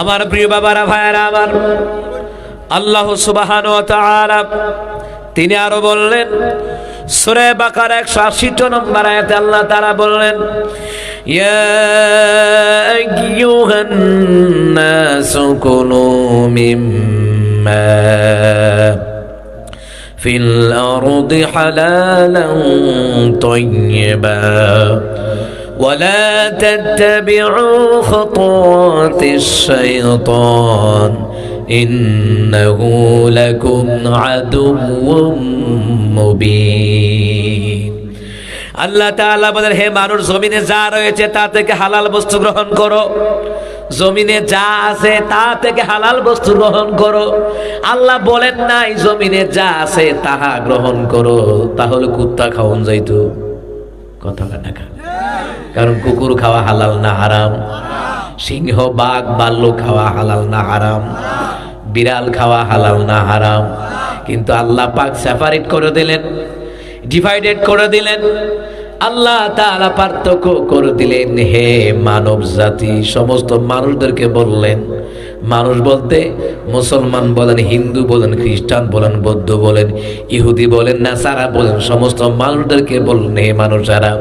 আমার প্রিয় বাবারা ভাইয়েরা আমার আল্লাহ সুবাহান তিনি আরো বললেন সুরে বাকার একশো আশিটো নম্বর আয়াতে আল্লাহ তারা বললেন يا أيها الناس كلوا مما في الأرض حلالا طيبا ولا تتبعوا خطوات الشيطان إنه لكم عدو مبين আল্লাহ তাআলা বলেন হে মানুষ জমিনে যা রয়েছে তা থেকে হালাল বস্তু গ্রহণ করো জমিনে যা আছে তা থেকে হালাল বস্তু গ্রহণ করো আল্লাহ বলেন নাই জমিনে যা আছে তাহা গ্রহণ করো তাহলে কুত্তা খাওয়ান যাইতো কথা না কারণ কুকুর খাওয়া হালাল না হারাম, সিংহ, বাঘ, বাল্য খাওয়া হালাল না হারাম, বিড়াল খাওয়া হালাল না হারাম। কিন্তু আল্লাহ পাক সেপারেট করে দিলেন ডিভাইডেড করে দিলেন। আল্লাহ তাআলা পার্থক্য করে দিলেন, হে মানব জাতি সমস্ত মানুষদেরকে বললেন মানুষ বলতে, মুসলমান বলেন, হিন্দু বলেন, খ্রিস্টান বলেন, বৌদ্ধ বলেন, ইহুদি বলেন না সারা বলেন, সমস্ত মানুষদেরকে বললেন হে মানুষেরা,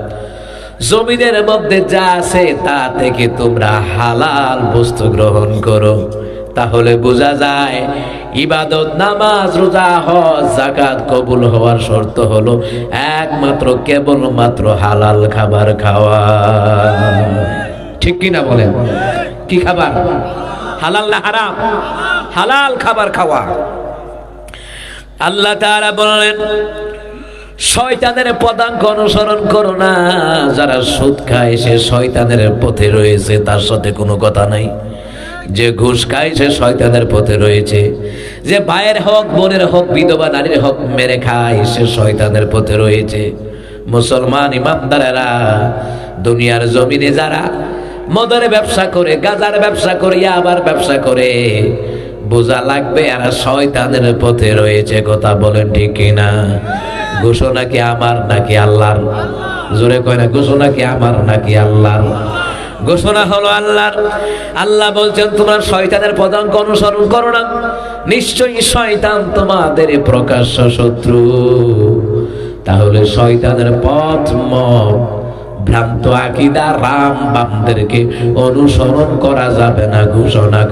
জমিনের মধ্যে যা আছে তা থেকে তোমরা হালাল বস্তু গ্রহণ করো। তাহলে বোঝা যায়, ইবাদত, নামাজ, রোজা, হজ জাকাত কবুল হওয়ার শর্ত হলো একমাত্র কেবল মাত্র হালাল খাবার খাওয়া। ঠিক কি না বলেন? কি খাবার? হালাল না হারাম? হালাল খাবার খাওয়া। আল্লাহ তাআলা বললেন, শয়তানের পদাঙ্ক অনুসরণ করো না। যারা সুদ খায়, সে শয়তানের পথে রয়েছে, তার সাথে কোনো কথা নাই। যে ঘুষ খায়, সে শয়তানের পথে রয়েছে। যে ভাইয়ের হক, বোনের হক, বিধবা নারীর হক মেরে খায়, সে শয়তানের পথে রয়েছে। মুসলমান ইমানদারেরা, দুনিয়ার জমিনে যারা মদের ব্যবসা করে, গাজার ব্যবসা করে আবার ব্যবসা করে। বোঝা লাগবে এরা শয়তানের পথে রয়েছে, কথা বলেন ঠিক কিনা? ঘোষণা কি আমার নাকি আল্লাহর? জোরে কয় না, ঘোষণা কি আমার নাকি আল্লাহর? ঘোষণা হলো আল্লাহর। আল্লাহ বলছেন, তোমরা শয়তানের পদাঙ্ক অনুসরণ করো না। নিশ্চয়ই শয়তান তোমাদের প্রকাশ্য শত্রু। তাহলে শয়তানের পথ মত ভ্রান্ত আকিদা রাম বামদেরকে অনুসরণ করা যাবে না ঘোষণা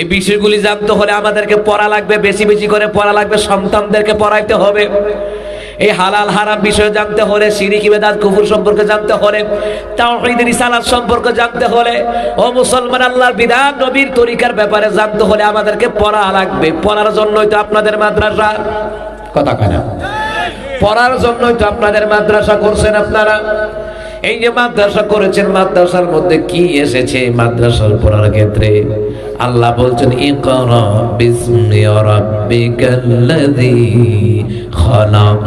এই বিষয়গুলি জানতে হলে আমাদেরকে পড়া লাগবে, বেশি বেশি করে পড়া লাগবে, সন্তানদেরকে পড়াইতে হবে। এই হালাল হারাম বিষয় জানতে হলে, সিরিকি বেদাত, কুফুর সম্পর্কে জানতে হলে, তাওহীদের রিসালাত সম্পর্কে জানতে হলে, ও মুসলমান আল্লাহর বিধান, নবীর তরিকার ব্যাপারে জানতে হলে আমাদেরকে পড়া লাগবে। পড়ার জন্যই তো আপনাদের মাদ্রাসা। কথা কয় পড়ার জন্যই তো আপনাদের মাদ্রাসা করছেন আপনারা। এই যে মাদ্রাসা করেছেন, মাদ্রাসার মধ্যে কি এসেছে মাদ্রাসার পড়ার ক্ষেত্রে? আল্লাহ বলছেন, ইকরা বিসমি রাব্বিকাল্লাযী খলাক।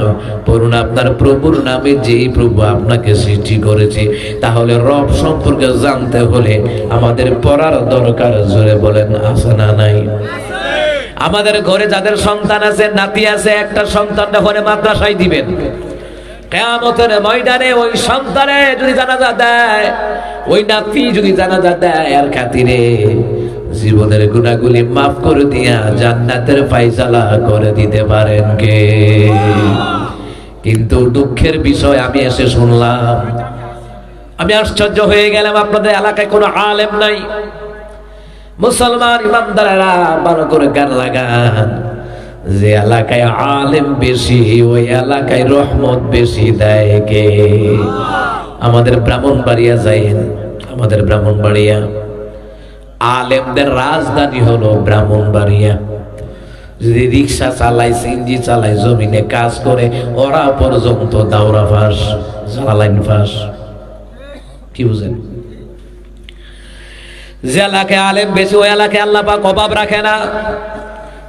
আপনার প্রভুর নামে যেই প্রভু আপনাকে সৃষ্টি করেছে, তাহলে রব সম্পর্কে জানতে হলে আমাদের পড়ার দরকার, জোরে বলেন, আছে না নাই? আমাদের ঘরে যাদের সন্তান আছে, নাতি আছে, একটা সন্তানটা ঘরে মাদ্রাসায় দিবেন, কেয়ামতের ময়দানে ওই সন্তানে যদি জানাজা দেয়, ওই নাতি যদি জানাজা দেয়, আর খাতিরে জীবনের গুণাগুলি মাফ করে দিয়া জান্নাতের ফাইসালা করে দিতে পারেন কে? কিন্তু দুঃখের বিষয় আমি এসে শুনলাম, আমি আশ্চর্য হয়ে গেলাম, আপনাদের এলাকায় কোনো আলেম নাই। মুসলমান ইমানদারেরা ভালো করে গান লাগান। যে এলাকায় আলেম বেশি, ওই এলাকায় রহমত বেশি দেয় কে? আমাদের ব্রাহ্মণবাড়িয়া যাইন, আমাদের ব্রাহ্মণবাড়িয়া। আলেমদের রাজধানী হলো ব্রাহ্মণবাড়িয়া। যদি রিক্সা চালায় সিনজি চালায়, জমিনে কাজ করে, ওরা পর্যন্ত দাওরা ফাঁস, জ্বালাইন ফাঁস। কি বুঝেন? যে এলাকায় আলেম বেশি, ওই এলাকায় আল্লাহ পাক অভাব রাখে না।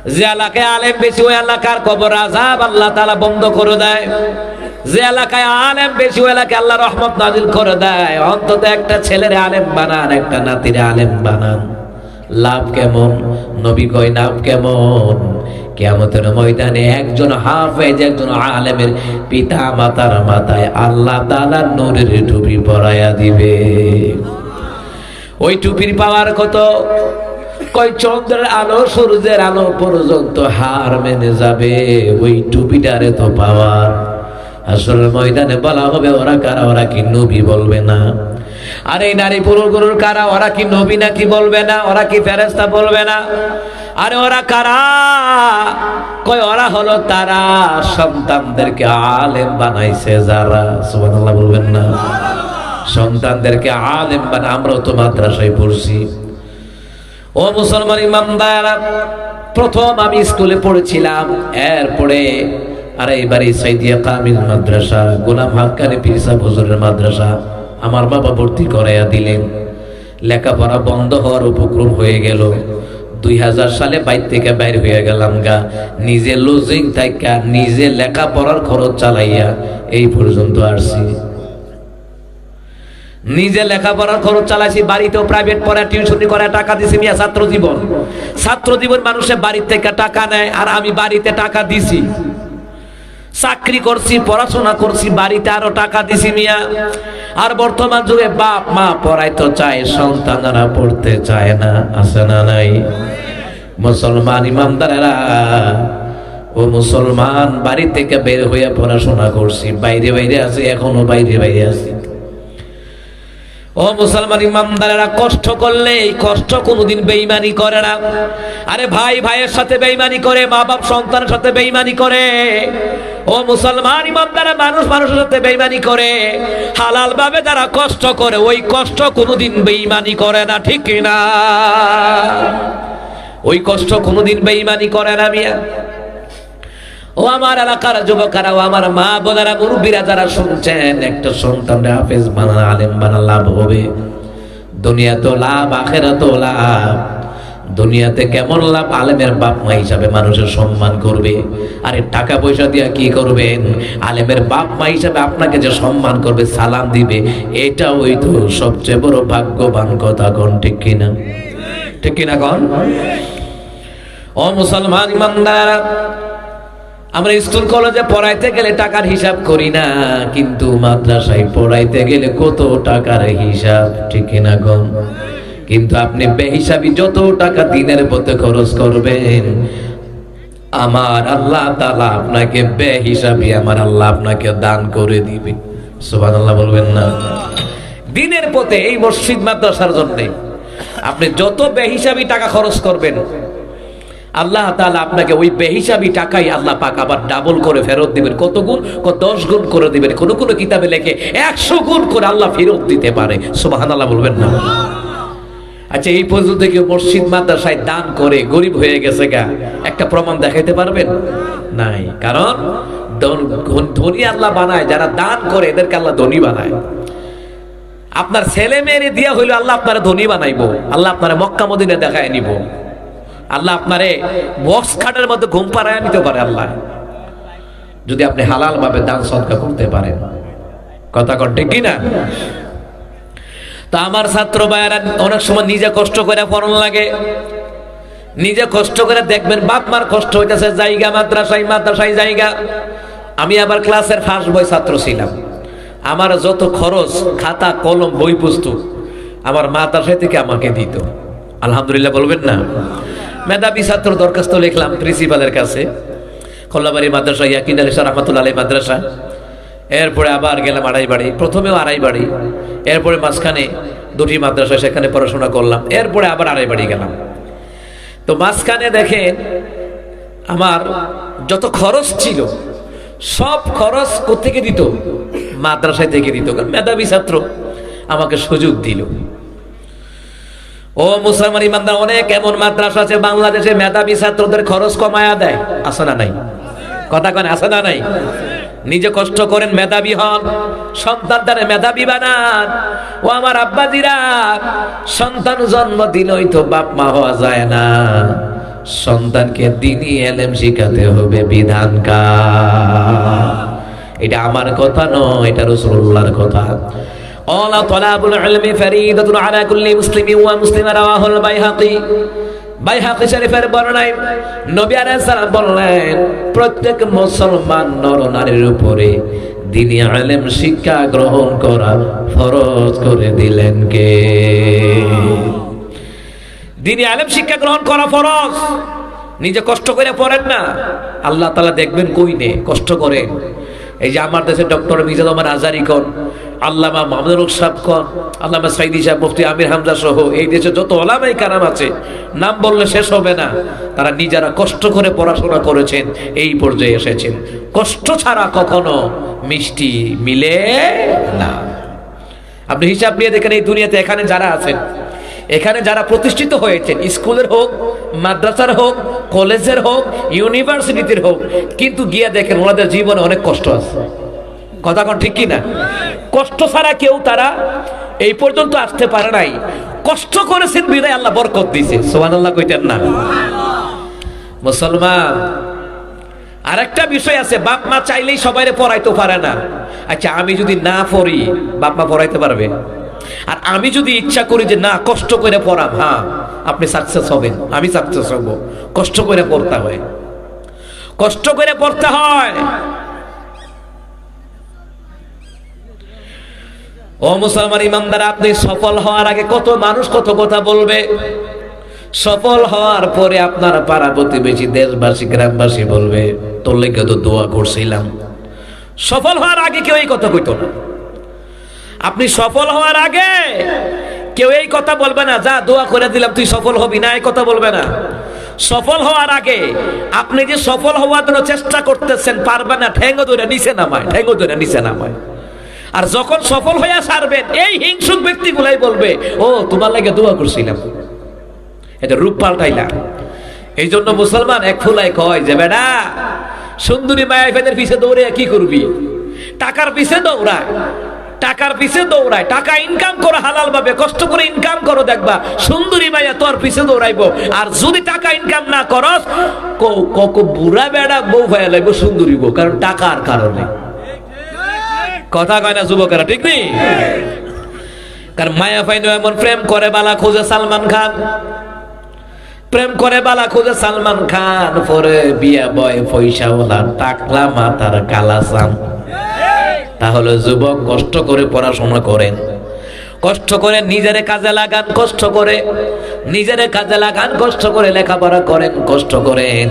যে এলাকায় আলেম বেশি, ওই এলাকার কবর আজাব আল্লাহ তালা বন্ধ করে দেয়। যে এলাকায় আলেম বেশি, ওই এলাকায় আল্লাহ রহমত নাজিল করে দেয়। অন্তত একটা ছেলের আলেম বানান, একটা নাতির আলেম বানান। লাভ কেমন? নবী কয় নাম কেমন? কেমতের ময়দানে একজন হাফেজ, একজন আলেমের পিতা মাতার মাথায় আল্লাহ তালা নূরের টুপি পরায়া দিবে। ওই টুপির পাওয়ার কত? কয়, চন্দ্রের আলো সূর্যের আলো পর্যন্ত হার মেনে যাবে। ওই টুপিটারে তো পাওয়ার। আসলে ময়দানে বলা হবে, ওরা কারা, ওরা কি নবী বলবে না? আর এই নারী পুরুষ কারা, ওরা কি নবী নাকি বলবে না? ওরা কি ফেরেস্তা বলবে না? আরে ওরা কারা? কই ওরা হলো তারা। সন্তানদেরকে আলেম বানাইছে যারা। সুবহানাল্লাহ বলবেন না। সন্তানদেরকে আলেম বানা, আমরাও তো মাদ্রাসায় পড়ছি। ও মুসলমান ইমামদারা প্রথম আমি স্কুলে পড়েছিলাম, এরপরে আর এইবারে সাইদিয়া কামিল মাদ্রাসা, গোলাম হাক্কানি পিরসা হুজুরের মাদ্রাসা, আমার বাবা ভর্তি করাইয়া দিলেন। লেখাপড়া বন্ধ হওয়ার উপক্রম হয়ে গেল। দুই হাজার সালে বাইর থেকে বাইর হয়ে গেলাম গা। নিজে লজিং থাকা নিজে লেখাপড়ার খরচ চালাইয়া এই পর্যন্ত আসছি। নিজে লেখাপড়ার খরচ চালাইছি, বাড়িতেও প্রাইভেট পড়া টিউশনি করে টাকা দিছি মিয়া, ছাত্র জীবন। ছাত্র জীবন মানুষের বাড়ির থেকে টাকা নেয়, আর আমি বাড়িতে টাকা দিছি। চাকরি করছি, পড়াশোনা করছি, বাড়িতে আরও টাকা দিছি মিয়া। আর বর্তমান যুগে বাপ মা পড়াইতে চায়, সন্তানরা পড়তে চায় না, আছে না নাই? মুসলমান ইমানদারেরা, ও মুসলমান বাড়ি থেকে বের হয়ে পড়াশোনা করছি, বাইরে বাইরে আছি, এখনও বাইরে বাইরে আছি। ও মুসলমান ইমানদারেরা কষ্ট করলে এই কষ্ট কোনোদিন বেইমানি করে না। আরে ভাই, ভাইয়ের সাথে বেইমানি করে মা বাপ সন্তানের সাথে বেইমানি করে। ও মুসলমান ইমানদারা মানুষ মানুষের সাথে বেইমানি করে। হালাল ভাবে যারা কষ্ট করে, ওই কষ্ট কোনোদিন বেইমানি করে না, ঠিক না ওই কষ্ট কোনোদিন বেইমানি করে না, মিয়া। ও আমার এলাকার যুবকেরা, ও আমার মা বোনেরা, মুরব্বীরা যারা শুনছেন, একটা সন্তান হাফেজ বানা আলেম বানা লাভ হবে। দুনিয়া তো লাভ আখেরা তো লাভ। দুনিয়াতে কেমন লাভ, আলেমের বাপ মা হিসাবে মানুষের সম্মান করবে। আরে টাকা পয়সা দিয়া কি করবেন? আলেমের বাপ মা হিসাবে আপনাকে যে সম্মান করবে, সালাম দিবে এটা ওই তো সবচেয়ে বড় ভাগ্যবান কথা, কোন ঠিক কিনা? ঠিক কিনা কন? ও মুসলমান ইমানদার আমরা স্কুল কলেজে পড়াইতে গেলে টাকার হিসাব করি না, কিন্তু মাদ্রাসায় পড়াইতে গেলে কত টাকার হিসাব, ঠিক না কম কিন্তু আপনি বেহিসাবি যত টাকা দিনের পথে খরচ করবেন, আমার আল্লাহ তালা আপনাকে বেহিসাবি আমার আল্লাহ আপনাকে দান করে দিবে। সুবান আল্লাহ বলবেন না। দিনের পথে এই মসজিদ মাদ্রাসার জন্যে আপনি যত বেহিসাবি টাকা খরচ করবেন আল্লাহ তাআলা আপনাকে ওই বেহিসাবি টাকাই আল্লাহ পাক আবার ডাবল করে ফেরত দিবেন। কত গুণ? দশ গুণ করে দিবেন? কোন কোন কিতাবে লেখে একশো গুণ করে আল্লাহ ফেরত দিতে পারে। সুবাহান আল্লাহ বলবেন না। আচ্ছা এই পর্যন্ত কেউ মসজিদ মাদ্রাসায় দান করে গরিব হয়ে গেছে গা। একটা প্রমাণ দেখাইতে পারবেন? নাই। কারণ ধনী আল্লাহ বানায়, যারা দান করে এদেরকে আল্লাহ ধনী বানায়। আপনার ছেলে মেয়ে দিয়া হইল আল্লাহ আপনারা ধনী বানাইবো। আল্লাহ আপনারা মক্কা মদিনে দেখায় নিব। আল্লাহ আপনারে বক্স খাটের মধ্যে ঘুম পাড়ায় নিতে পারে আল্লাহ। যদি আপনি হালাল ভাবে দান সদকা করতে পারেন। কথা কন, ঠিক কিনা? তো আমার ছাত্র ভাইয়েরা, অনেক সময় নিজে কষ্ট করে পড়ন লাগে। নিজে কষ্ট করে দেখবেন বাপ মার কষ্ট হইতেছে, জায়গা, মাদ্রাসায় মাদ্রাসায় জায়গা। আমি আবার ক্লাসের ফার্স্ট বই ছাত্র ছিলাম। আমার যত খরচ, খাতা, কলম, বই, পুস্তক, আমার মাদ্রাসায় থেকে আমাকে দিত। আলহামদুলিল্লাহ, বলবেন না? মেধাবী ছাত্র দরখাস্ত লিখলাম প্রিন্সিপালের কাছে। কল্লাবাড়ি মাদ্রাসা ইয়াকিন আলী সার রহমাতুল্লাহ আলী মাদ্রাসা। এরপরে আবার গেলাম আড়াই বাড়ি প্রথমেও আড়াই বাড়ি এরপরে মাঝখানে দুটি মাদ্রাসা সেখানে পড়াশোনা করলাম। এরপরে আবার আড়াই বাড়ি গেলাম। তো মাঝখানে দেখেন, আমার যত খরচ ছিল, সব খরচ কোথেকে দিত? মাদ্রাসায় থেকে দিত। মেধাবী ছাত্র আমাকে সুযোগ দিল। ও মুসলমান ইমানদার, অনেক এমন মাদ্রাসা আছে বাংলাদেশে মেধাবী ছাত্রদের খরচ কমায়া দেয়। আসে না নাই? কথা কেন আসে না নাই? নিজে কষ্ট করেন, মেধাবী হন, সন্তান দ্বারা মেধাবী বানান। ও আমার আব্বাজিরা, সন্তান জন্ম দিলই তো বাপ মা হওয়া যায় না। সন্তানকে দিনই এলেম শিখাতে হবে বিধান কা এটা আমার কথা নয়, এটা রসুল্লাহর কথা। قال طلب العلم فريدة على كل مسلم ومسلم رواه البيهقي বাইহাকি শরীফের বর্ণনায় নবী আলাইহিস সালাম বললেন প্রত্যেক মুসলমান নর নারীর উপরে দিনী আলেম শিক্ষা গ্রহণ করা ফরজ করে দিলেন কে দিনে আলেম শিক্ষা গ্রহণ করা ফরজ নিজে কষ্ট করে পড়েন না আল্লাহ তালা দেখবেন কই নে কষ্ট করেন এই যে আমার দেশের ডক্টর মিজাদ রহমান আজারি কন, আল্লামা মাহমুদুল সাহেব কন, আল্লামা সাইদি সাহেব মুফতি আমির হামজা সহ এই দেশে যত ওলামাই কারাম আছে, নাম বললে শেষ হবে না। তারা নিজেরা কষ্ট করে পড়াশোনা করেছেন, এই পর্যায়ে এসেছেন। কষ্ট ছাড়া কখনো মিষ্টি মিলে না। আপনি হিসাব নিয়ে দেখেন এই দুনিয়াতে এখানে যারা আছেন এখানে যারা প্রতিষ্ঠিত হয়েছেন, স্কুলের হোক, মাদ্রাসার হোক, কলেজের হোক, ইউনিভার্সিটির হোক, কিন্তু গিয়ে দেখেন ওনাদের জীবনে অনেক কষ্ট আছে। কথা কোন ঠিক কি না কষ্ট ছাড়া কেউ তারা এই পর্যন্ত আসতে পারে নাই। কষ্ট করেছেন, বিদায় আল্লাহ বরকত দিছে সোহান আল্লাহ কইতেন না। মুসলমান, আরেকটা বিষয় আছে, বাপ মা চাইলেই সবাই পড়াইতে পারে না। আচ্ছা আমি যদি না পড়ি, বাপ মা পড়াইতে পারবে? আর আমি যদি ইচ্ছা করি যে না, কষ্ট করে পড়াম হ্যাঁ আপনি সাকসেস হবেন। আমি সাকসেস হব। কষ্ট করে পড়তে হয়। কষ্ট করে পড়তে হয়। ও মুসলমান ইমানদার, আপনি সফল হওয়ার আগে কত মানুষ কত কথা বলবে? সফল হওয়ার পরে আপনার পাড়া প্রতিবেশী, দেশবাসী, গ্রামবাসী বলবে, তোর লেগে তো দোয়া করছিলাম। সফল হওয়ার আগে কেউ এই কথা কইতো না। আপনি সফল হওয়ার আগে কেউ এই কথা বলবে না, যা দোয়া করে দিলাম, তুই সফল হবি না, এই কথা বলবে না। সফল হওয়ার আগে আপনি যে সফল হওয়ার জন্য চেষ্টা করতেছেন, পারবে না, ঠেঙ্গো ধরে নিচে নামায়, ঠেঙ্গো ধরে নিচে নামায়। আর যখন সফল হইয়া সারবেন, এই হিংসুক ব্যক্তিগুলাই বলবে, ও, তোমার লাগে দোয়া করছিলাম। এটা রূপ পাল্টাইলাম। এই জন্য মুসলমান এক ফুলাই কয় যে, বেটা, সুন্দরী মায়া ফেদের পিছে দৌড়ে কি করবি? টাকার পিছে দৌড়ায়। টাকার পিছে দৌড়ায়, টাকা ইনকাম করো, হালাল ভাবে, কষ্ট করে ইনকাম করো, দেখবা সুন্দরী মাইয়া তোর পিছে দৌড়াইবো। আর যদি টাকা ইনকাম না করস কক বুড়া বেড়া বউ ভাইয়া লাগবো সুন্দরী বউ, কারণ টাকার কারণে। কথা কয় না যুবকেরা, ঠিক নেই? কারণ মায়া ফাইনো এমন, প্রেম করে বালা খোঁজে সালমান খান। প্রেম করে বালা খোঁজে সালমান খান, পরে বিয়া বয় পয়সাওয়ালা, টাকলা মাথার কালাসাম তাহলে যুবক কষ্ট করে পড়াশোনা করেন। কষ্ট করে নিজের কাজে লাগান, কষ্ট করে নিজের কাজে লাগান, কষ্ট করে লেখাপড়া করেন, কষ্ট করেন।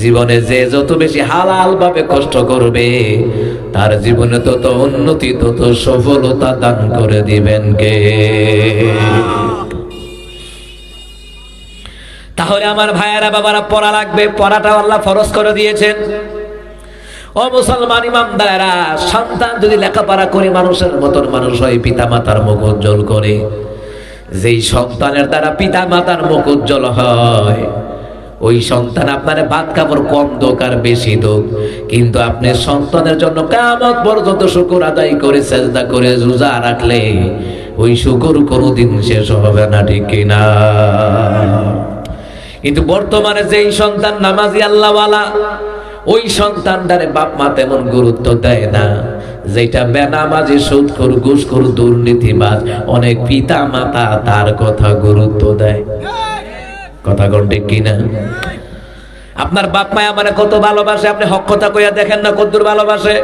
জীবনে যে যত বেশি হালাল ভাবে কষ্ট করবে, তার জীবনে তত উন্নতি, তত সফলতা দান করে দিবেন কে? তাহলে আমার ভাইয়েরা, বাবারা, পড়া লাগবে। পড়াটা আল্লাহ ফরজ করে দিয়েছেন। ও মুসলমান ইমামদারা সন্তান যদি লেখাপড়া করে মানুষের মতন মানুষ হয় পিতা মাতার মুখ উজ্জ্বল করে। যেই সন্তানের দ্বারা পিতা মাতার মুখ উজ্জ্বল হয়, ওই সন্তান আপনার ভাত কাপড় কম দোক আর বেশি দোক। কিন্তু আপনি সন্তানের জন্য কামত পর্যন্ত শুকুর আদায় করে চেষ্টা করে, রোজা রাখলে ওই শুকুর কোনোদিন শেষ হবে না, ঠিক কিনা কিন্তু বর্তমানে যেই সন্তান নামাজি আল্লাহওয়ালা ওই সন্তানটারে বাপ মা তেমন গুরুত্ব দেয় না। যেটা বেনামাজি, সুদখোর, ঘুষখোর, দুর্নীতিবাজ, অনেক পিতা মাতা তার কথা গুরুত্ব দেয়। কথা ঠিক কিনা? আপনার বাপ মায়া মানে কত ভালোবাসে, আপনি হক কথা কইয়া দেখেন না কদ্দুর ভালোবাসে?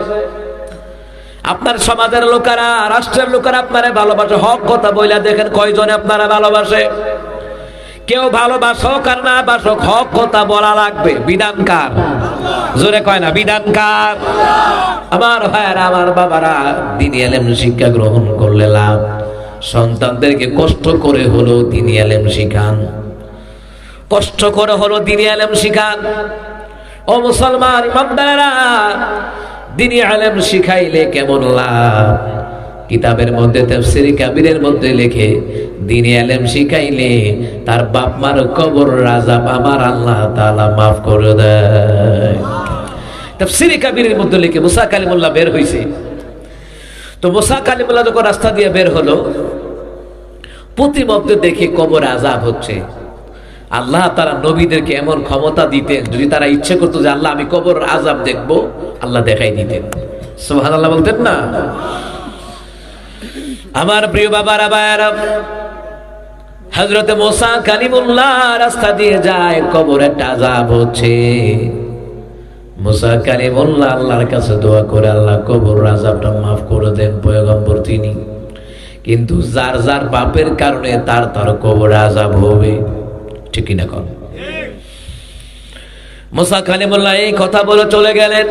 আপনার সমাজের লোকেরা, রাষ্ট্রের লোকেরা আপনারা ভালোবাসে, হক কথা বইলা দেখেন কয়জনে আপনারা ভালোবাসে? কেউ ভালোবাসক আর না বাসক হক কথা বলা লাগবে। বিধানকার জোরে কয় না বিধানকার আমার ভাইয়ারা, আমার বাবারা, দিনী এলেম শিক্ষা গ্রহণ করলে লাভ। সন্তানদেরকে কষ্ট করে হলো দিনী এলেম শিখান। কষ্ট করে হলো দিনী আলেম শিখান। ও মুসলমান, ইমানদারেরা, দিনী আলেম শিখাইলে কেমন লাভ? কিতাবের মধ্যে তাফসিরি কাবিরের মধ্যে লেখে, দিনী আলেম শিখাইলে তার বাপ মার কবর রাজাব আমার আল্লাহ তাআলা মাফ করে দেয়। তাফসিরি কাবিরের মধ্যে লিখে, মুসা কালিমুল্লাহ বের হয়েছে তো মুসা কালিমুল্লাহ যখন রাস্তা দিয়ে বের হলো প্রতিমধ্যে দেখে কবর আজাব হচ্ছে। আল্লাহ তারা নবীদেরকে এমন ক্ষমতা দিতেন, যদি তারা ইচ্ছে করতো যে, আল্লাহ, আমি কবর আজাব দেখব, আল্লাহ দেখাই দিতেন। সোহান আল্লাহ বলতেন না? আমার প্রিয় বাবারা বায়ারা হজরতে মোসা কালিমুল্লাহ রাস্তা দিয়ে যায়, কবর একটা আজাব হচ্ছে। মোসা কালিমুল্লাহ আল্লাহর কাছে দোয়া করে, আল্লাহ কবর আজাবটা মাফ করে দেন পয়গম্বর তিনি। কিন্তু যার যার পাপের কারণে তার তার কবর আজাব হবে, ঠিক কিনা কর মোসা কালিমুল্লাহ এই কথা বলে চলে গেলেন।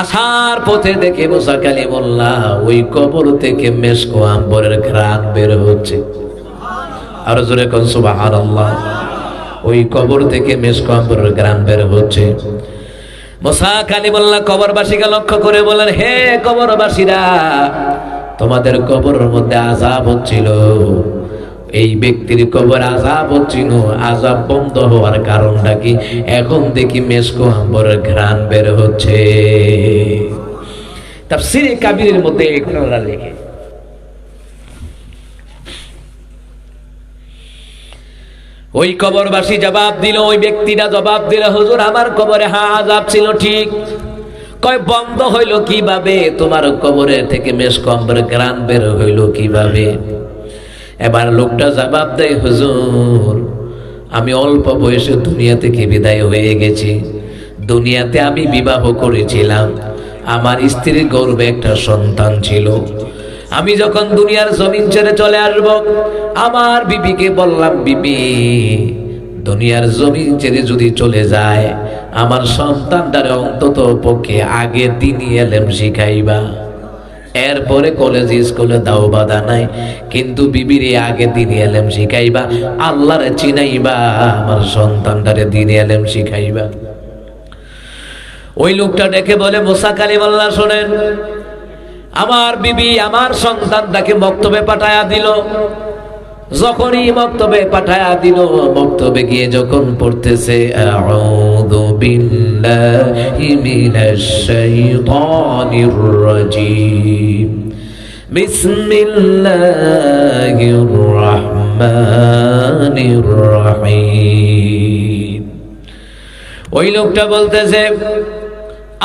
আসার পথে দেখে মোসা কালিমুল্লাহ ওই কবর থেকে মেসকো আম্বরের ঘ্রাণ বের হচ্ছে। আরও জোরে কোন, সুবহানাল্লাহ। ওই কবর থেকে মেসকো আম্বরের ঘ্রাণ বের হচ্ছে। মোসা কালিমুল্লাহ কবরবাসীকে লক্ষ্য করে বলেন, হে কবরবাসীরা, তোমাদের কবরের মধ্যে আজাব হচ্ছিল। এই ব্যক্তির কবর আজাব হচ্ছিল আজাব বন্ধ হওয়ার কারণটা কি? এখন দেখি মেসকো আম্বরের ঘ্রাণ বের হচ্ছে। তাফসিরে কাবিরের মধ্যে এই ঘটনা লেখে। ওই কবরবাসী জবাব দিল, ওই ব্যক্তিটা জবাব দিল, হুজুর, আমার কবরে হা আজাব ছিল ঠিক। কয়, বন্ধ হইল কীভাবে? তোমার কবরে থেকে মেষ কম্বর গ্রান বের হইল কীভাবে? এবার লোকটা জবাব দেয়, হুজুর, আমি অল্প বয়সে দুনিয়া থেকে বিদায় হয়ে গেছি। দুনিয়াতে আমি বিবাহ করেছিলাম। আমার স্ত্রীর গর্বে একটা সন্তান ছিল। আমি যখন দুনিয়ার জমিন ছেড়ে চলে আসব, আমার বিবিকে বললাম, বিবি, দুনিয়ার জমিন ছেড়ে যদি চলে যায়, আমার সন্তানটারে অন্তত পক্ষে আগে দিনই এলেম শিখাইবা। এরপরে কলেজ স্কুলে দাও বাধা নাই। কিন্তু বিবিরে আগে দিনে এলেম শিখাইবা, আল্লাহরে চিনাইবা, আমার সন্তানটারে দিনে এলেম শিখাইবা। ওই লোকটা ডেকে বলে, মোসা কালিমাল্লা শোনেন, আমার বিবি আমার সন্তানটাকে বক্তব্যে পাঠায়া দিল। যখনই বক্তব্যে পাঠায়া দিল বক্তব্যে গিয়ে যখন পড়তেছে মিনাশ শাইতানির রাজীম বিসমিল্লাহির রহমানির রহিম ওই লোকটা বলতেছে,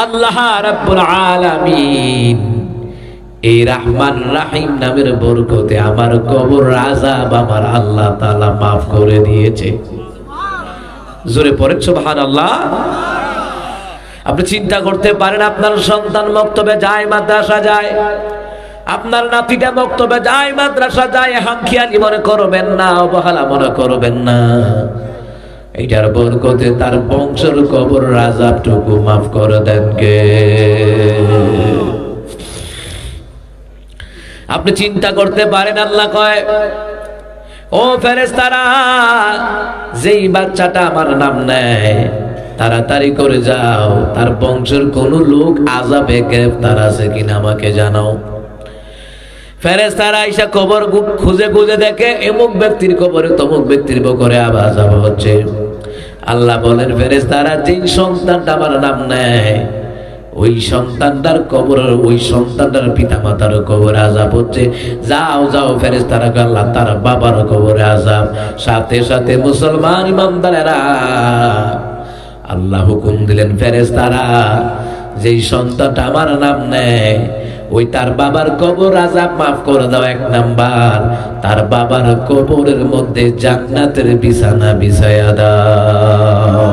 আল্লাহ রাব্বুল আলামিন, এই রাহমান রাহিম নামের বরকতে আমার কবর আজাব আমার আল্লাহ তাআলা মাফ করে দিয়েছে। জোরে পড়ে সুবহানাল্লাহ। আপনি চিন্তা করতে পারেন, আপনার সন্তান মক্তবে যায়, মাদ্রাসা যায়। আপনার নাতিটা মক্তবে যায়, মাদ্রাসা যায় হামখিয়ালি মনে করবেন না, অবহেলা মনে করবেন না। এইটার বরকতে তার বংশের কবর রাজাবটুকু মাফ করে দেন কে? আপনি চিন্তা করতে পারেন, আল্লাহ কয়, ও ফেরেস্তারা যেই বাচ্চাটা আমার নাম নেয় তাড়াতাড়ি করে যাও। তার বংশের কোন লোক আজাবে গ্রেফতার আছে কিনা আমাকে জানাও। ফেরেস্তারা আইসা কবর খুঁজে খুঁজে দেখে এমুক ব্যক্তির কবরে তমুক ব্যক্তির করে আবার যাব হচ্ছে। আল্লাহ বলেন ফেরেস্তারা যেই সন্তানটা আমার নাম নেয়, ওই সন্তানটার কবর ওই সন্তানটার পিতা মাতার কবর আজাব হচ্ছে। যাও যাও ফেরেস্তারা আল্লাহ তার বাবার কবরে আজাব সাথে সাথে মুসলমান ইমামদারেরা আল্লাহ হুকুম দিলেন ফেরেস্তারা যেই সন্তানটা আমার নাম নেয়, ওই তার বাবার কবর আজাব মাফ করে দাও এক নাম্বার। তার বাবার কবরের মধ্যে জান্নাতের বিছানা বিছায়া দাও।